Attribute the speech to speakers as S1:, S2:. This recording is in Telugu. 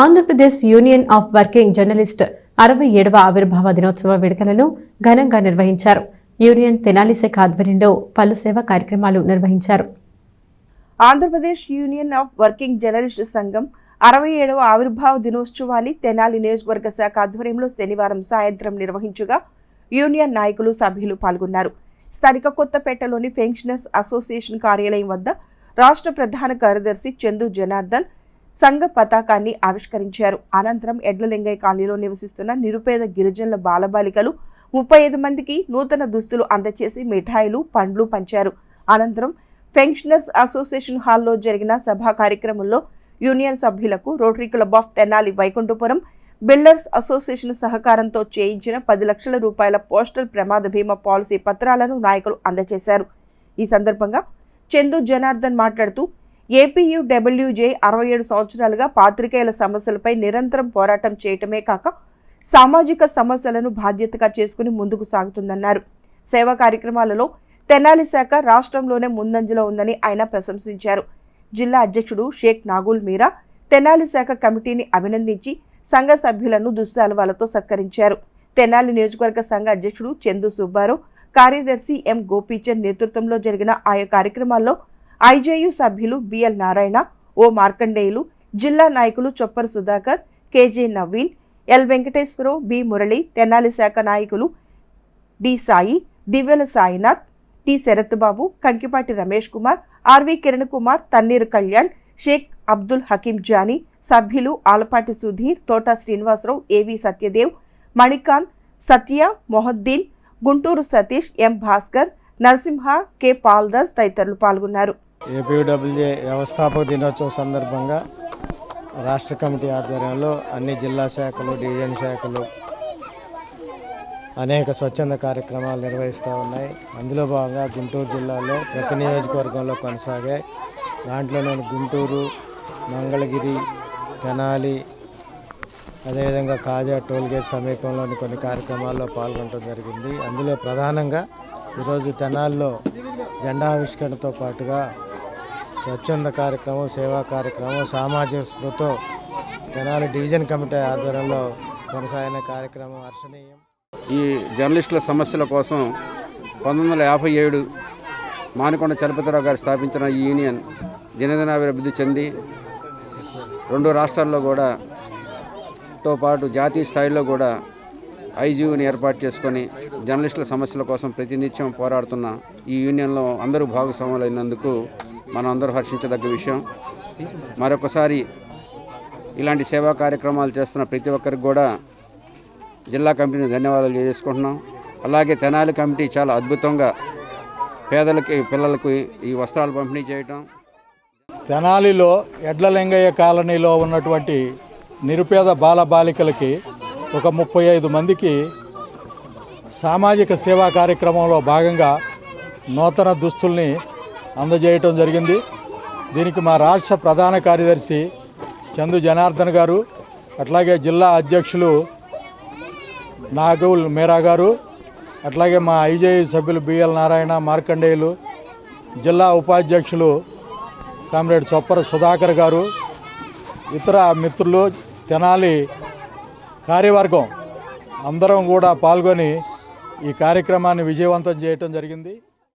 S1: Andhra Pradesh union of working journalist అరవై ఏడవ ఆవిర్భావ దినోత్సవ వేడుకలను ఘనంగా నిర్వహించారు. యూనియన్ తెనాలి శాఖ ఆధ్వర్యంలో పలు సేవా కార్యక్రమాలు నిర్వహించారు.
S2: Andhra Pradesh union of working journalist సంఘం అరవై ఏడవ ఆవిర్భావ దినోత్సవాన్ని తెనాలి నియోజకవర్గ శాఖ ఆధ్వర్యంలో శనివారం సాయంత్రం నిర్వహించగా యూనియన్ నాయకులు సభ్యులు పాల్గొన్నారు. స్థానిక కొత్తపేటలోని పెన్షనర్స్ అసోసియేషన్ కార్యాలయం వద్ద రాష్ట్ర ప్రధాన కార్యదర్శి చందు జనార్దన్ సంఘ పతాకాన్ని ఆవిష్కరించారు. అనంతరం ఎడ్లలింగయ్య కాలనీలో నివసిస్తున్న నిరుపేద గిరిజనుల బాలబాలికలు ముప్పై ఐదు మందికి నూతన దుస్తులు అందచేసి మిఠాయిలు పండ్లు పంచారు. అనంతరం పెన్షనర్స్ అసోసియేషన్ హాల్లో జరిగిన సభా కార్యక్రమంలో యూనియన్ సభ్యులకు rotary club of Tenali Vaikunthapuram builders association సహకారంతో చేయించిన పది లక్షల రూపాయల పోస్టల్ ప్రమాద బీమా పాలసీ పత్రాలను నాయకులు అందజేశారు ఈ సందర్భంగా చందు జనార్దన్ మాట్లాడుతూ ఏపీయుడబ్ల్యూజే అరవై ఏడు సంవత్సరాలుగా పాత్రికేయుల సమస్యలపై నిరంతరం పోరాటం చేయటమే కాక సామాజిక సమస్యలను బాధ్యతగా చేసుకుని ముందుకు సాగుతుందన్నారు. సేవా కార్యక్రమాలలో తెనాలి శాఖ రాష్ట్రంలోనే ముందంజలో ఉందని ఆయన ప్రశంసించారు. జిల్లా అధ్యక్షుడు షేక్ నాగుల్ మీరా తెనాలి శాఖ కమిటీని అభినందించి సంఘ సభ్యులను దుస్సాలవాలతో సత్కరించారు. తెనాలి నియోజకవర్గ సంఘ అధ్యక్షుడు చందు సుబ్బారావు కార్యదర్శి ఎం గోపీచంద్ నేతృత్వంలో జరిగిన ఆయా కార్యక్రమాల్లో ఐజేయు సభ్యులు బిఎల్ నారాయణ ఓ మార్కండేయులు జిల్లా నాయకులు Choppar Sudhakar KJ Naveen L Venkateswara Rao B Murali Tenali శాఖ నాయకులు D Sai Divyala Sainath T Sarath Babu Kankipati Ramesh Kumar RV Kiran Kumar Tanneer Kalyan Sheikh Abdul Hakeem Johnny సభ్యులు Alapati Sudheer Thota Srinivasa Rao AV Satyadev Manikanth Satya Mohiddin Guntur Satish M Bhaskar Narasimha K Pauldas తదితరులు పాల్గొన్నారు.
S3: ఏపీడబ్ల్యూజే వ్యవస్థాపక దినోత్సవం సందర్భంగా రాష్ట్ర కమిటీ ఆధ్వర్యంలో అన్ని జిల్లా శాఖలు డివిజన్ శాఖలు అనేక స్వచ్ఛంద కార్యక్రమాలు నిర్వహిస్తూ ఉన్నాయి. అందులో భాగంగా గుంటూరు జిల్లాలో ప్రతి నియోజకవర్గంలో కొనసాగాయి దాంట్లో నేను గుంటూరు మంగళగిరి తెనాలి అదేవిధంగా కాజా టోల్గేట్ సమీపంలోని కొన్ని కార్యక్రమాల్లో పాల్గొనడం జరిగింది. అందులో ప్రధానంగా ఈరోజు తెనాల్లో జెండా ఆవిష్కరణతో పాటుగా స్వచ్ఛంద కార్యక్రమం సేవా కార్యక్రమం సామాజిక స్పృతో తెనాలి డివిజన్ కమిటీ ఆధ్వర్యంలో కొనసాగిన కార్యక్రమం హర్షణీయం.
S4: ఈ జర్నలిస్టుల సమస్యల కోసం పంతొమ్మిది వందల యాభై ఏడు మానికొండ చలపతిరావు గారు స్థాపించిన ఈ యూనియన్ దినదినాభివృద్ధి చెంది రెండు రాష్ట్రాల్లో కూడా తో పాటు జాతీయ స్థాయిలో కూడా ఐజీయూని ఏర్పాటు చేసుకొని జర్నలిస్టుల సమస్యల కోసం ప్రతినిత్యం పోరాడుతున్న ఈ యూనియన్లో అందరూ భాగస్వాములైనందుకు మనం అందరూ హర్షించదగ్గ విషయం. మరొకసారి ఇలాంటి సేవా కార్యక్రమాలు చేస్తున్న ప్రతి ఒక్కరికి కూడా జిల్లా కమిటీని ధన్యవాదాలు తెలియజేసుకుంటున్నాం. అలాగే తెనాలి కమిటీ చాలా అద్భుతంగా పేదలకి పిల్లలకు ఈ వస్త్రాలు పంపిణీ చేయటం.
S5: తెనాలిలో ఎడ్లలింగయ్య కాలనీలో ఉన్నటువంటి నిరుపేద బాల బాలికలకి ఒక ముప్పై ఐదు మందికి సామాజిక సేవా కార్యక్రమంలో భాగంగా నూతన దుస్తుల్ని అందజేయటం జరిగింది. దీనికి మా రాష్ట్ర ప్రధాన కార్యదర్శి చందు జనార్దన్ గారు అట్లాగే జిల్లా అధ్యక్షులు నాగౌల్ మేరా గారు అట్లాగే మా ఐజేయు సభ్యులు బిఎల్ నారాయణ మార్కండేయులు జిల్లా ఉపాధ్యక్షులు కామ్రేడ్ చొప్పర సుధాకర్ గారు ఇతర మిత్రులు తెనాలి కార్యవర్గం అందరం కూడా పాల్గొని ఈ కార్యక్రమాన్ని విజయవంతం చేయటం జరిగింది.